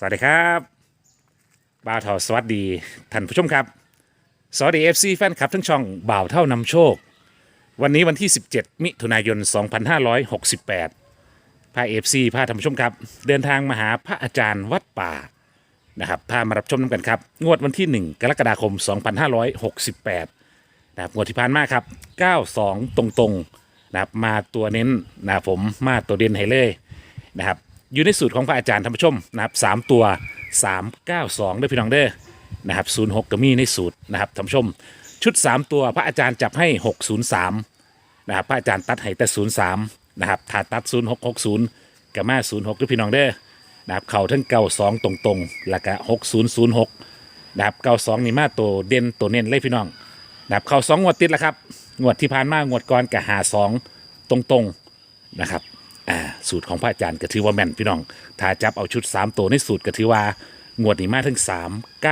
สวัสดีครับบ่าวเท่าสวัสดีท่านผู้ชมครับ สวัสดี FC แฟนคลับทั้งช่องบ่าวเท่านำโชค วันนี้วันที่ 17 มิถุนายน 2568พาเอฟซีพาท่านผู้ชมครับ เดินทางมาหาพระอาจารย์วัดป่านะครับพามารับชมน้ำกันครับ งวดวันที่ 1 กรกฎาคม 2568นะครับงวดที่ผ่านมาครับ 92 ตรงๆนะครับมาตัวเน้นนะครับผมมาตัวเด่นให้เลยนะครับ อยู่ในสูตรของพระอาจารย์ท่านผู้ชมนะครับสามตัว392ด้วยพี่น้องเด้อนะครับ06ก็มีในสูตรนะครับท่านผู้ชม ชุด3ตัวพระอาจารย์จับให้603นะครับพระอาจารย์ตัดให้แต่ศูนย์สามนะครับถ้าตัดศูนย์หกหกศูนย์กับมาศูนย์หกด้วยพี่น้องเด้อนะครับเข่าทั้งเก้าสองตรงๆแล้วก็หกศูนย์ศูนย์หกนะครับเก้าสองนี่มาตัวเด่นตัวเน้นเลยพี่น้องนะครับเข่าสองงวดติดแล้วครับงวดที่ผ่านมางวดก่อนกับหาสองตรงๆนะครับ อ่าสูตรของพระอาจารย์ก็ถือว่าแม่นพี่น้อง ถ้าจับเอาชุด 3 ตัวในสูตรก็ถือว่างวดนี้มาถึง 3 9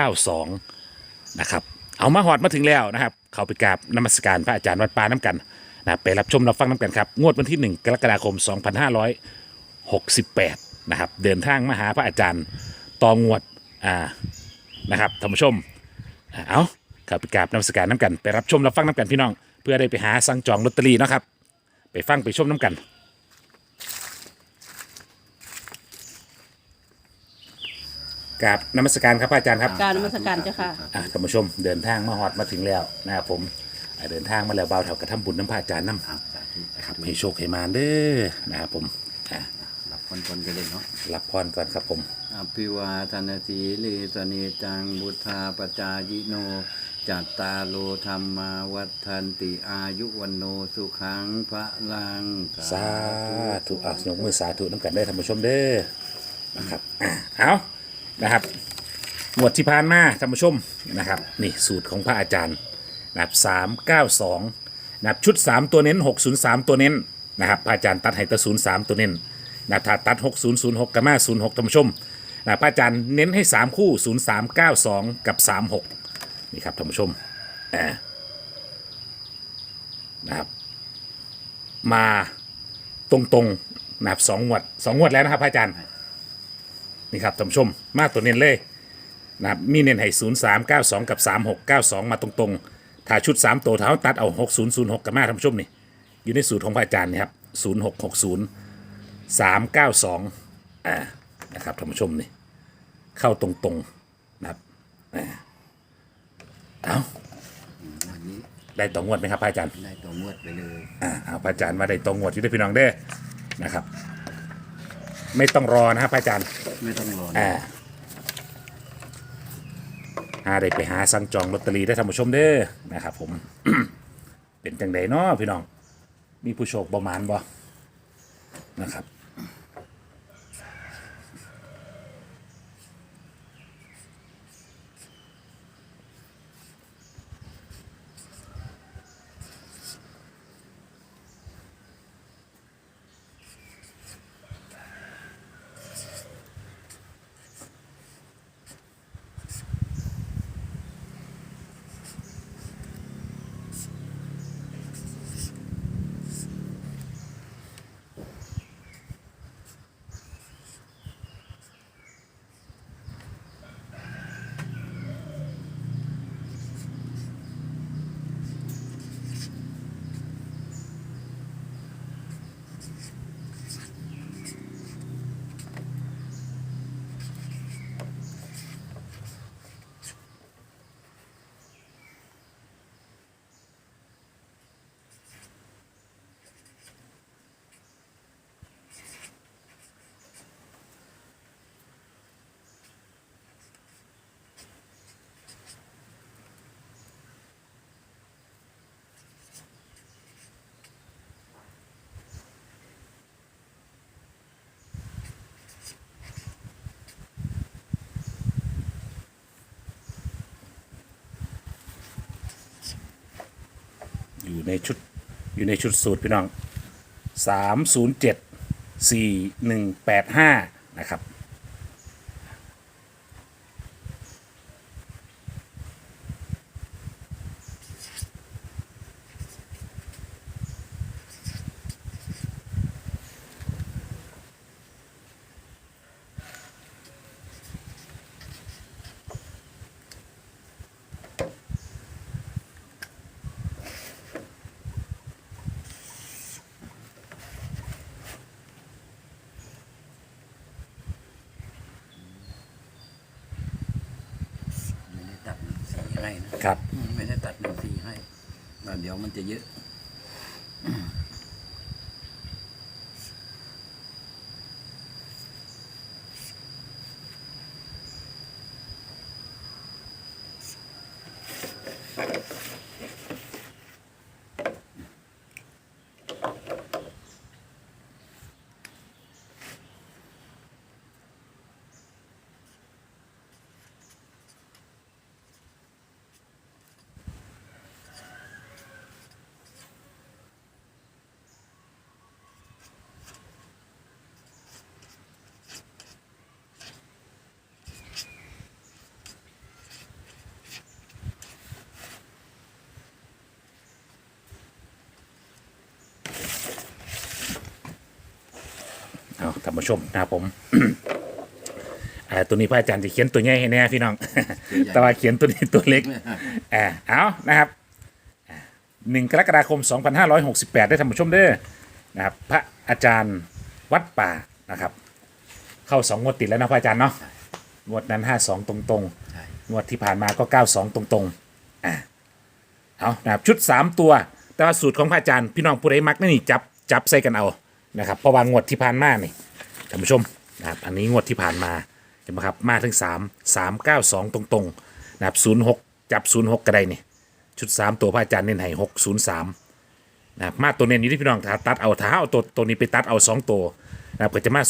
2 นะครับ เอามาหอดมาถึงแล้วนะครับ เขาไปกราบนมัสการพระอาจารย์วัดป่าน้ำกันนะไปรับชมรับฟังน้ำกันครับ งวดวันที่ 1 กรกฎาคม 2568 นะครับ เดินทางมาหาพระอาจารย์ตองวดอ่านะครับท่านผู้ชมอ่าเอาเขาไปกราบนมัสการน้ำกัน ไปรับชมรับฟังน้ำกันพี่น้อง เพื่อได้ไปหาสั่งจองลอตเตอรี่เนาะครับ ไปฟังไปชมน้ำกัน กราบนมัสการครับพระอาจารย์ครับการนมัสการเจ้าค่ะ อะท่านผู้ชมเดินทางมาฮอดมาถึงแล้วนะครับผมอะเดินทางมาแล้วเบาวเท่ากับทำบุญน้ำพระอาจารย์น้ำนะครับให้โชคให้มาเด้อนะครับผมอะรับคนคนกันเลยเนาะรับพรก่อนครับผม อภิวาทนาสีเลสเนจังบุทธาปจายิโน จัตตาโลธรรมาวัฏันติอายุวันโนสุขังพระลัง สาธุอะยกมือสาธุน้ำกันได้อท่านผู้ชมเด้อนะครับอะเอา นะครับหมวดที่ผ่านมาท่านผู้ชมนะครับนี่สูตรของพระอาจารย์นะครับสามเก้าสองนะครับชุด3ตัวเน้น603ตัวเน้นนะครับพระอาจารย์ตัดให้แตะ03ตัวเน้นนะครับถ้าตัด6006กับมา06ท่านผู้ชมนะครับพระอาจารย์เน้นให้3คู่0392กับ36นี่ครับท่านผู้ชมอ่านะครับมาตรงๆนะครับสองงวดสองงวดแล้วนะครับพระอาจารย์ นี่ครับท่านผู้ชมมาตัวเน้นเลยนะครับมีเน้นให้ศูนย์สามเก้าสองกับสามหกเก้าสองมาตรงๆ ถ้าชุดสามตัวเท้าตัดเอาหกศูนย์ศูนย์หกกับมาท่านผู้ชมนี่อยู่ในสูตรของพระอาจารย์นี่ครับศูนย์หกหกศูนย์สามเก้าสองอ่านะครับท่านผู้ชมนี่เข้าตรงๆนะครับอ่าเอาวันนี้ได้ต่องวดไหมครับพระอาจารย์ ได้ตัวงวดไปเลย อ่าเอาพระอาจารย์มาได้ตรงงวดที่ได้พี่น้องเด้อนะครับ ไม่ต้องรอนะครับพระอาจารย์ไม่ต้องรออ่าหาได้ไปหาสั่งจองลอตเตอรี่ได้ท่านผู้ชมเด้อนะครับผม เป็นจังไดเนาะพี่น้อง มีผู้โชคประมาณบ่นะครับ ในชุดอยู่ในชุดสูตรพี่น้องสามศูนย์เจ็ดสี่หนึ่งแปดห้านะครับนะครับ อืมไม่ได้ ตัดหนึ่งสี่ให้แล้วเดี๋ยวมันจะเยอะ ท่านผู้ชมนะครับผม อ่าตัวนี้พระอาจารย์จะเขียนตัวใหญ่ให้แน่พี่น้อง แต่ว่าเขียนตัวนี้ตัวเล็ก อ่าเอานะครับหนึ่งกรกฎาคม 2568 ได้ท่านผู้ชมเด้อนะครับ พระอาจารย์วัดป่านะครับ เข้าสองงวดติดแล้วนะพระอาจารย์เนาะงวดนั้น 52 ตรงใช่ๆงวดที่ผ่านมาก็ 92 ตรงๆอ่าเอานะครับชุด 3 ตัว แต่ว่าสูตรของพระอาจารย์พี่น้องผู้ใดมักนี่จับจับใส่กันเอานะครับเพราะว่างวดที่ผ่านมานี่ ท่านผู้ชมนะครับอันนี้งวดที่ผ่านมาเห็นไหมครับมาถึง 3 3 9 2 ตรงๆนะครับ06 จับ 06ก็ได้นี่ชุด 3 ตัวพระอาจารย์เน้นให้603นะครับมาตัวเน้นอยู่ที่พี่น้องถ้าตัดเอาถ้าเอาตัวตัวนี้ไปตัดเอา 2 ตัวนะครับก็จะมา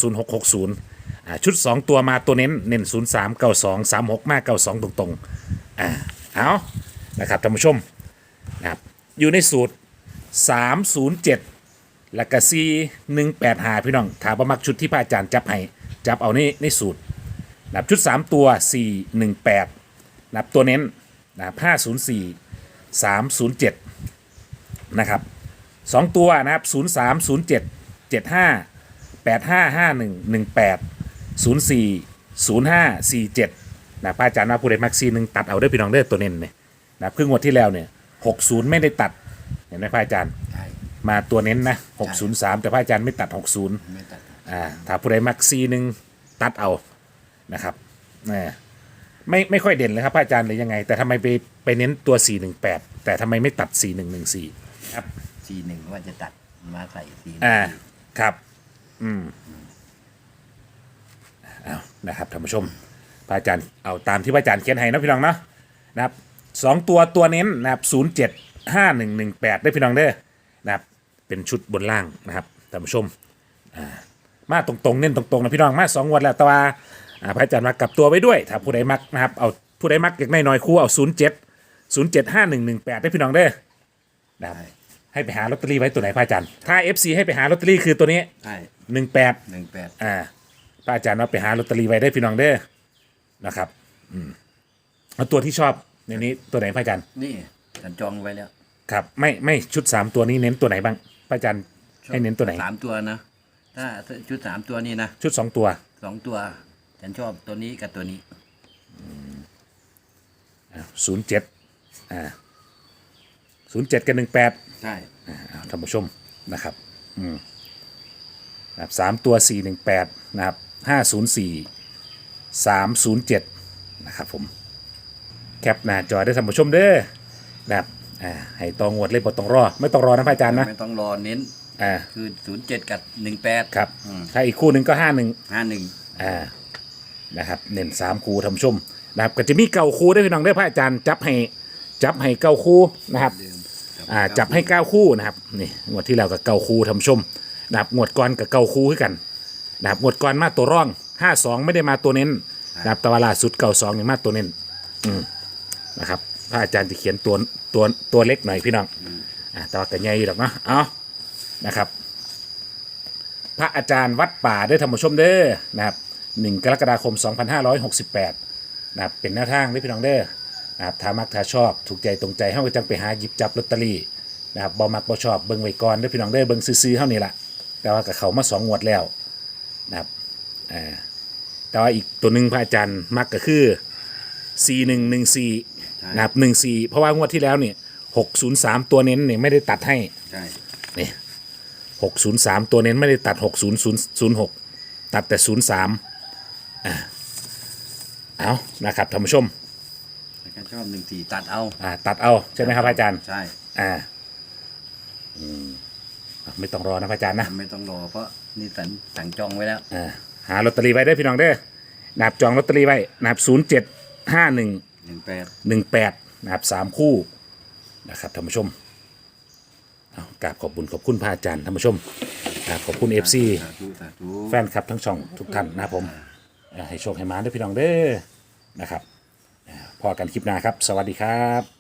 0660อ่าชุด 2 ตัวมาตัวเน้นเน้น03 92 36 มา 92 ตรงๆอ่าเอานะครับท่านผู้ชมนะครับอยู่ในสูตร 307 แล้วก็4185พี่น้องถามว่ามักชุดที่พระอาจารย์จับให้จับเอาในในสูตรนับชุด 3 ตัว 418นะครับตัวเน้นนะครับ504สามศูนย์เจ็ดนะครับสองตัวนะครับศูนย์สามศูนย์เจ็ดเจ็ดห้าแปดห้าห้าหนึ่งหนึ่งแปดศูนย์สี่ศูนย์ห้าสี่เจ็ดนะพระอาจารย์ว่าผู้ใดมักซีหนึ่งตัดเอาได้พี่น้องได้ตัวเน้นเนี่ยนะครึ่งวันที่แล้วเนี่ยหกศูนย์ไม่ได้ตัดเห็นไหมพระอาจารย์ มาตัวเน้นนะหกศูนย์สามแต่พระอาจารย์ไม่ตัดหกศูนย์ไม่ตัดอ่าถ้าผู้ใดมักซีหนึ่งตัดเอานะครับนะไม่ไม่ค่อยเด่นเลยครับพระอาจารย์หรือยังไง แต่ทำไมไปไปเน้นตัว 418 แต่ทำไมไม่ตัด 4114ครับสี่หนึ่งว่าจะตัดมาใส่สี่อ่าครับ อืมเอานะครับท่านผู้ชมพระอาจารย์เอาตามที่พระอาจารย์เขียนให้นะพี่น้องเนาะนะครับสองตัวตัวเน้นนะครับ07 5118ได้พี่น้องเด้อนะครับ เป็นชุดบนล่างนะครับท่านผู้ชมมาตรงๆเน้นตรงๆนะพี่น้องมาสองงวันแล้วแต่ว่าอ่าพระอาจารย์มากลับตัวไว้ด้วย ถ้าผู้ใดมักนะครับเอาผู้ใดมักอยากได้น้อยคู่เอาศูนย์เจ็ดศูนย์เจ็ดห้าหนึ่งหนึ่งแปดได้พี่น้องเด้อนะครับใช่ให้ไปหาลอตเตอรี่ไว้ตัวไหนพระอาจารย์ถ้า FC ให้ไปหาลอตเตอรี่คือตัวนี้ใช่หนึ่งแปดหนึ่งแปดอ่าพระอาจารย์ว่าไปหาลอตเตอรี่ไว้ได้พี่น้องเด้อนะครับอืมเอาตัวที่ชอบในนี้ตัวไหนพระอาจารย์นี่ฉันจองไว้แล้ว ครับ ไม่ไม่ชุดสามตัวนี้เน้นตัวไหนบ้าง พระอาจารย์ให้เน้นตัวไหน สามตัวนะ ถ้าชุดสามตัวนี่นะชุดสองตัว สองตัว ฉันชอบตัวนี้กับตัวนี้ ศูนย์เจ็ดอ่าศูนย์เจ็ดกับหนึ่งแปดใช่อ่าท่านผู้ชมนะครับ อืมนะครับสามตัวสี่หนึ่งแปดนะครับห้าศูนย์สี่สามศูนย์เจ็ดนะครับผม แคปหน้าจอได้ท่านผู้ชมเด้อนะครับ อ่าให้ตองงวดเลยบ่ต้องรอ ไม่ต้องรอนะพระอาจารย์นะไม่ต้องรอเน้นอ่าคือศูนย์เจ็ดกับหนึ่งแปดครับอืมถ้าอีกคู่หนึ่งก็ห้าหนึ่งห้าหนึ่งอ่านะครับเน้นสามคู่ท่านผู้ชมนะครับก็จะมีเก้าคู่ได้อพี่น้องได้อพระอาจารย์จับให้จับให้เก้าคู่นะครับเดิมอ่าจับให้เก้าคู่นะครับนี่งวดที่แล้วกับเก้าคู่ทำชมนะครับงวดก่อนกับเก้าคู่ขึ้นกันนะครับงวดก่อนมาตัวร่องห้าสองไม่ได้มาตัวเน้นนะครับแต่ว่าล่าสุดเก้าสองนี่มาตัวเน้นอืมนะครับ พระอาจารย์จะเขียนตัวตัวตัวเล็กหน่อยพี่น้องอ่าแต่ว่าก็ใหญ่อยู่หรอกเนาะเอานะครับ พระอาจารย์วัดป่าได้ธรรมชมเด้อนะครับหนึ่งกรกฎาคม 2568นะครับเป็นแนวทางได้พี่น้องเด้อนะครับถ้ามักถ้าชอบถูกใจตรงใจเฮาก็จังไปหาหยิบจับลอตเตอรี่นะครับบ่มักบ่ชอบเบิ่งไว้ก่อนเด้อพี่น้องเด้อเบิ่งซื่อๆเฮานี่ล่ะแต่ว่ากับเขามาสองงวดแล้วนะครับแต่ว่าอีกตัวหนึ่งพระอาจารย์มักก็คือ 4114 4114นะครับ14เพราะว่างวดที่แล้วเนี่ย603ตัวเน้นเนี่ยไม่ได้ตัดให้ใช่นี่603ตัวเน้นไม่ได้ตัด6006ตัดแต่03อ่าเอานะครับท่านผู้ชมถ้าชอบหนึ่งสี่ตัดเอาอ่าตัดเอาใช่ไหมครับพระอาจารย์ใช่อ่าอืมอะไม่ต้องรอนะพระอาจารย์นะ ไม่ต้องรอเพราะนี่สันสั่งจองไว้แล้ว อ่าหาลอตเตอรี่ไว้ได้อพี่น้องเด้อนับจองลอตเตอรี่ไว้นับศูนย์เจ็ดห้าหนึ่ง หนึ่งแปดหนึ่งแปดนะครับสามคู่นะครับท่านผู้ชมเอากราบขอบคุณขอบคุณพระอาจารย์ท่านผู้ชมอ่าขอบคุณเอฟซีสาธุสาธุแฟนคลับทั้งช่องทุกท่านนะครับผมอ่าให้โชคให้มาด้วยพี่น้องเด้อนะครับอ่าพอกันคลิปหน้าครับ สวัสดีครับ